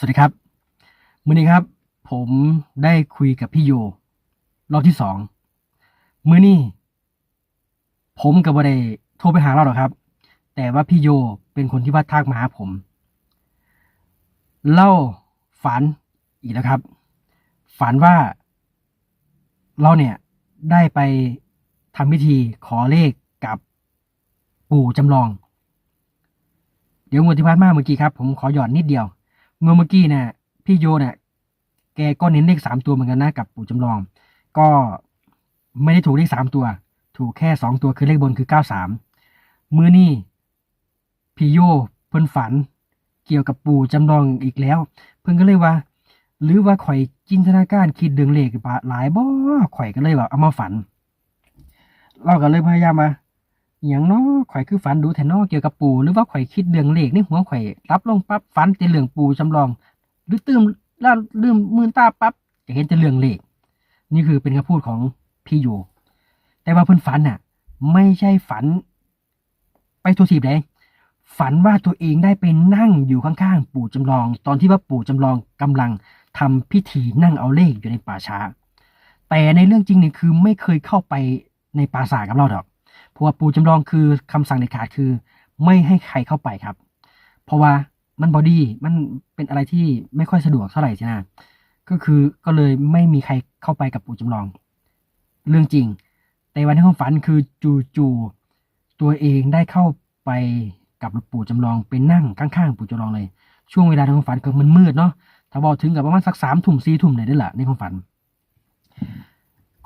สวัสดีครับมื่อนี้ครับ ผมได้คุยกับพี่โย รอบที่สองมื่อนี้ผมกับบัได้โทรไปหาเราหรอกครับ แต่ว่าพี่โยเป็นคนที่ว่าทักมาหาผม เล่าฝันอีกแล้วครับ ฝันว่า เราเนี่ยได้ไปทำพิธีขอเลขกับปู่จำลอง เดี๋ยวงวดที่ผ่านมาเมื่อกี้ครับ ผมขอหย่อนนิดเดียว เมื่อกี้เนี่ยพี่โยเนี่ยแกก็เน้นเลขสามตัวเหมือนกันนะกับปู่จำลอง ก็ไม่ได้ถูกเลขสามตัว ถูกแค่สองตัวคือเลขบนคือเก้าสามมือนี่พี่โยเพิ่นฝันเกี่ยวกับปู่จำลองอีกแล้ว เพิ่นก็เลยว่า หรือว่าข่อยจินตนาการคิดดืองเลขหลายบ่ข่อยก็เลยแบบเอามาฝัน เราก็เลยพยายามมา อย่างเนาะข่อยคือฝันดูแทนเนอเกี่ยวกับปู่หรือว่าข่อยคิดเรื่องเลขในหัวข่อยรับลงปั๊บฝันแต่เรื่องปู่จำลอง หรือตื่มล้วลืมมือตาปั๊บจะเห็นแต่เรื่องเลข นี่คือเป็นคำพูดของพี่อยู่ แต่ว่าเพิ่อนฝันน่ะ ไม่ใช่ฝัน ไปทัวทีบเลยฝันว่าตัวเองได้ไปนั่งอยู่ข้างๆปู่จำลอง ตอนที่ว่าปู่จำลองกำลังทำพิธีนั่งเอาเลขอยู่ในป่าช้า แต่ในเรื่องจริงเนี่ยคือไม่เคยเข้าไปในปราสากับเราดอก เพราะว่าปู่จำลองคือคำสั่งเด็ดขาดคือ ไม่ให้ใครเข้าไปครับ เพราะว่ามันบอดี้มันเป็นอะไรที่ไม่ค่อยสะดวกเท่าไหร่ใช่ไหมก็คือก็เลยไม่มีใครเข้าไปกับปู่จำลอง เรื่องจริง แต่วันที่ความฝันคือจู่ๆตัวเองได้เข้าไปกับปู่จำลองไปนั่งข้างๆปู่จำลองเลย ช่วงเวลาในความฝันคือมันมืดเนาะถ้าบอกถึงกับประมาณสักสามทุ่มสี่ทุ่มไหนได้แหละในความฝัน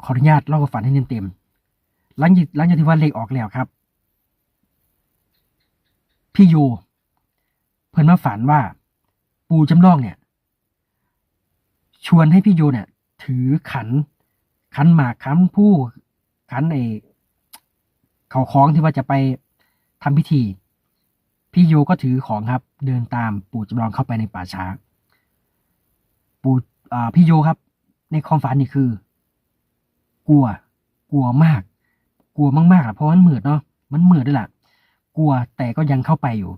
ขออนุญาตเล่าความฝันให้เต็มๆ หลังจากหลังจากที่ว่าเลขออกแล้วครับ พี่โยเพิ่นมาฝันว่า ปู่จำลองเนี่ย ชวนให้พี่โยเนี่ย ถือขัน ขันหมากขันผู้ขันไอเขาคล้องที่ว่าจะไปทำพิธี พี่โยก็ถือของครับ เดินตามปู่จำลองเข้าไปในป่าช้า ปู่พี่โยครับ ในความฝันนี่คือ กลัว กลัวมาก กลัวมากๆอะเพราะมันมืดเนาะมันมืดด้วยล่ะ กลัวแต่ก็ยังเข้าไปอยู่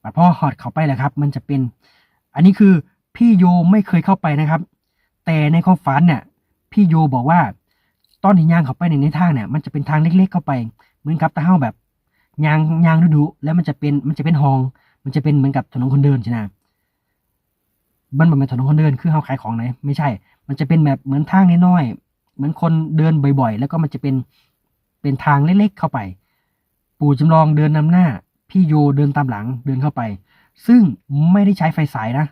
แต่พอหอดเข้าไปแล้วครับ มันจะเป็น อันนี้คือพี่โยไม่เคยเข้าไปนะครับ แต่ในความฝันเนี่ยพี่โยบอกว่าตอนที่ย่างเข้าไปในในทางเนี่ย มันจะเป็นทางเล็กๆเข้าไป เหมือนกับตาเฮ้าแบบยางยางดุๆแล้วมันจะเป็นมันจะเป็นห้อง มันจะเป็นเหมือนกับถนนคนเดินใช่ไหมมันเหมือนถนนคนเดินคือเฮาขายของไหนไม่ใช่ มันจะเป็นแบบเหมือนทางน้อยๆเหมือนคนเดินบ่อย ๆ แล้วก็มันจะเป็น เป็นทางเล็กๆเข้าไป ปู่จำลองเดินนำหน้า พี่โยเดินตามหลังเดินเข้าไป ซึ่งไม่ได้ใช้ไฟสายนะ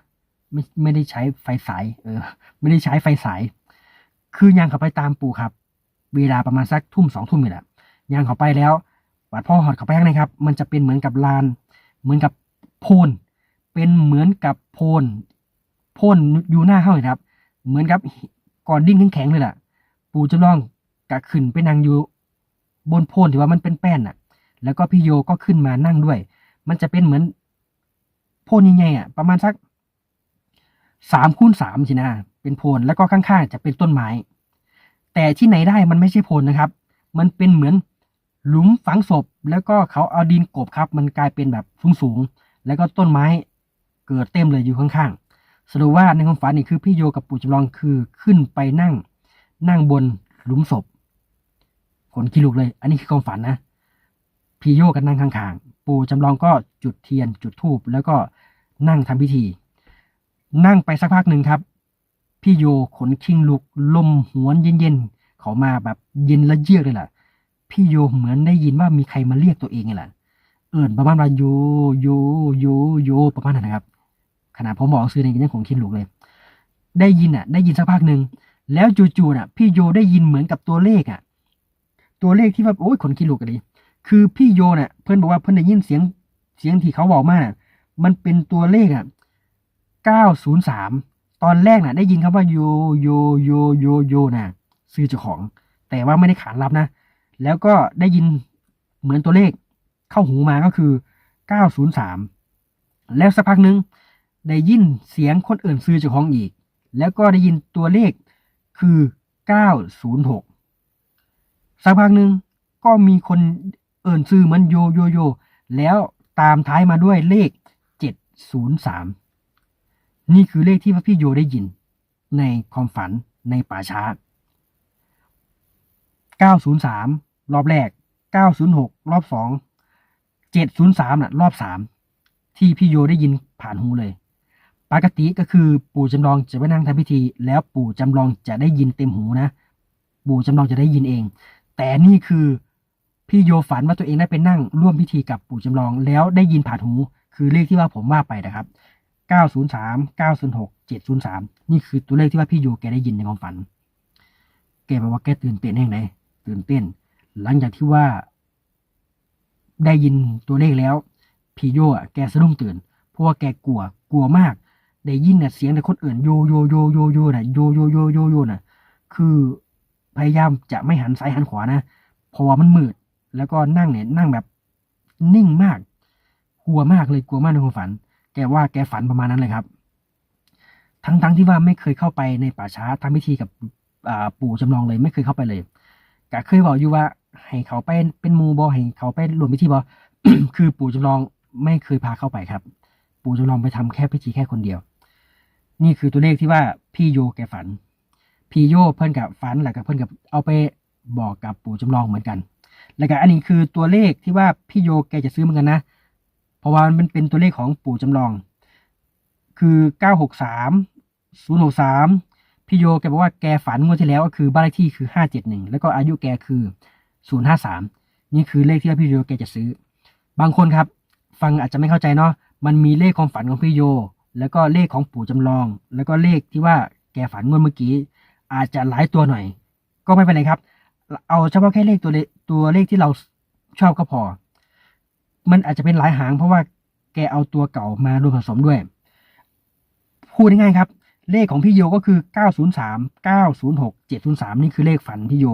ไม่ไม่ได้ใช้ไฟสายเออ ไม่ได้ใช้ไฟสาย คือยางเข้าไปตามปู่ครับ เวลาประมาณสักทุ่มสองทุ่มนี่แหละยางเข้าไปแล้ววัดพ่อหอดเข้าไปข้างในครับ มันจะเป็นเหมือนกับลาน เหมือนกับโพนเป็นเหมือนกับโพนโพนอยู่หน้าเข้าเลยครับ เหมือนกับก่อนดิ้งแข็งๆเลยแหละปู่จำลองกะขึ้นไปนั่งอยู่ บนโพนที่ว่ามันเป็นแป้นน่ะแล้วก็พี่โยก็ขึ้นมานั่งด้วย มันจะเป็นเหมือน โพนใหญ่ๆอะประมาณสักสามคูณสามสินะ เป็นโพนแล้วก็ข้างๆจะเป็นต้นไม้ แต่ที่ไหนได้มันไม่ใช่โพนนะครับ มันเป็นเหมือนหลุมฝังศพ แล้วก็เขาเอาดินกบครับ มันกลายเป็นแบบสูงๆแล้วก็ต้นไม้เกิดเต็มเลยอยู่ข้างๆสรุปว่าในความฝันนี่คือพี่โยกับปู่จำลองคือขึ้นไปนั่ง นั่งบนหลุมศพ นกิลุกเลย อันนี้คือความฝันนะ พี่โยกันนั่งข้างๆ ปู่จำลองก็จุดเทียน จุดธูปแล้วก็นั่งทำพิธี นั่งไปสักพักหนึ่งครับ พี่โยขนคิงลุกลมหวนเย็นๆเขามาแบบเย็นและเยือกเลยล่ะ พี่โยเหมือนได้ยินว่ามีใครมาเรียกตัวเองไงล่ะ เอิ่นประมาณว่าโยโยโยโยประมาณนั้นนะครับ ขนาดผมบอกซื้อในยังของคิงลุกเลย ได้ยินอะ ได้ยินสักพักหนึ่งแล้วจู่ๆน่ะ พี่โยได้ยินเหมือนกับตัวเลขอะ ตัวเลขที่ว่าโอ้ยขนคิงลุกกันดิคือพี่โยเนี่ยเพื่อนบอกว่าเพื่อนได้ยินเสียงเสียงที่เขาบอกมาน่ะ มันเป็นตัวเลขอะเก้าศูนย์สามตอนแรกน่ะ ได้ยินคำว่าโยโยโยโยโยน่ะซื้อเจ้าของ แต่ว่าไม่ได้ขานรับนะ แล้วก็ได้ยินเหมือนตัวเลขเข้าหูมาก็คือเก้าศูนย์สามแล้วสักพักหนึ่งได้ยินเสียงคนอื่นซื้อเจ้าของอีก แล้วก็ได้ยินตัวเลขคือเก้าศูนย์หก สักพักหนึ่งก็มีคนเอิ่นซื้อมันโยโยโย แล้วตามท้ายมาด้วยเลขเจ็ดศูนย์สามนี่คือเลขที่พี่โยได้ยิน ในความฝันในป่าช้า 903 รอบแรก 906 รอบสอง703น่ะรอบสามที่พี่โยได้ยินผ่านหูเลย ปกติก็คือปู่จำลองจะไปนั่งทำพิธี แล้วปู่จำลองจะได้ยินเต็มหูนะ ปู่จำลองจะได้ยินเอง แต่นี่คือพี่โยฝันว่าตัวเองได้ไปนั่งร่วมพิธีกับปู่จำลอง แล้วได้ยินผ่านหูคือเลขที่ว่าผมว่าไปนะครับ 903 906 703 นี่คือตัวเลขที่ว่าพี่โยแกได้ยินในความฝัน แกบอกว่าแกตื่นเต้นแห่งไหนตื่นเต้น หลังจากที่ว่า ได้ยินตัวเลขแล้ว พี่โยอะแกสะดุ้งตื่น เพราะว่าแกกลัวกลัวมาก ได้ยินเนี่ยเสียงแต่คนอื่นโยโยโยโยโยน่ะโยโยโยโยโยน่ะ คือ พยายามจะไม่หันซ้ายหันขวานะเพราะว่ามันมืด แล้วก็นั่งเนี่ยนั่งแบบนิ่งมาก กลัวมากเลยกลัวมากในความฝัน แกว่าแกฝันประมาณนั้นเลยครับ ทั้งๆที่ว่าไม่เคยเข้าไปในป่าช้าทำพิธีกับปู่จำลองเลยไม่เคยเข้าไปเลยก็เคยบอกอยู่ว่าให้เขาไปเป็นมูบอให้เขาไปรวมพิธีบอคือปู่จำลองไม่เคยพาเข้าไปครับ ปู่จำลองไปทำแค่พิธีแค่คนเดียว นี่คือตัวเลขที่ว่าพี่โยแกฝัน พี่โยเพื่อนกับฝันแล้วกับเพื่อนกับเอาไปบอกกับปู่จำลองเหมือนกัน แล้วก็อันนี้คือตัวเลขที่ว่าพี่โยแกจะซื้อเหมือนกันนะ เพราะว่ามันเป็นตัวเลขของปู่จำลอง คือ963 063พี่โยแกบอกว่าแกฝันงวดที่แล้วก็คือบ้านเลขที่คือ571แล้วก็อายุแกคือ053นี่คือเลขที่ว่าพี่โยแกจะซื้อ บางคนครับ ฟังอาจจะไม่เข้าใจเนาะมันมีเลขความฝันของพี่โย แล้วก็เลขของปู่จำลอง แล้วก็เลขที่ว่าแกฝันงวดเมื่อกี้ อาจจะหลายตัวหน่อย ก็ไม่เป็นไรครับ เอาเฉพาะแค่เลขตัวเลตัวเลขที่เราชอบก็พอ มันอาจจะเป็นหลายหางเพราะว่าแกเอาตัวเก่ามารวมผสมด้วย พูดง่ายๆครับ เลขของพี่โยก็คือ 903 906 703 นี่คือเลขฝันพี่โย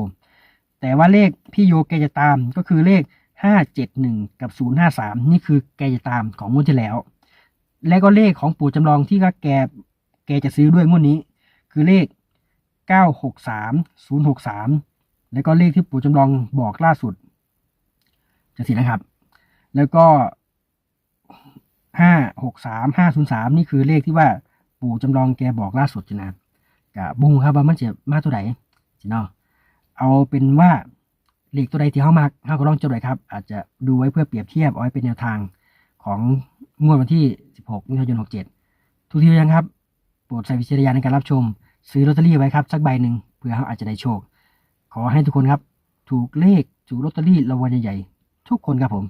แต่ว่าเลขพี่โยแกจะตามก็คือเลข 571 กับ 053 นี่คือแกจะตามของงวดที่แล้ว และก็เลขของปู่จำลองที่ก็แกแกจะซื้อด้วยงวดนี้ คือเลข 963 063 แล้วก็เลขที่ปู่จำลองบอกล่าสุด จะสินะครับ แล้วก็ 563 503 นี่คือเลขที่ว่าปู่จำลองแกบอกล่าสุดจะนะกะบุ้งครับว่ามันจะมาตัวไหนจีเนาะเอาเป็นว่าเลขตัวใดที่เข้ามักเข้าก็ลองจดไว้ครับ อาจจะดูไว้เพื่อเปรียบเทียบเอาไว้เป็นแนวทางของงวดวันที่ 16มิถุนายน67 ทุกทียังครับ โปรดใส่วิจารณญาณในการรับชม ซื้อลอตเตอรี่ไว้ครับสักใบหนึ่งเพื่อเขาอาจจะได้โชค ขอให้ทุกคนครับ ถูกเลขถูกลอตเตอรี่รางวัลใหญ่ๆทุกคนครับผม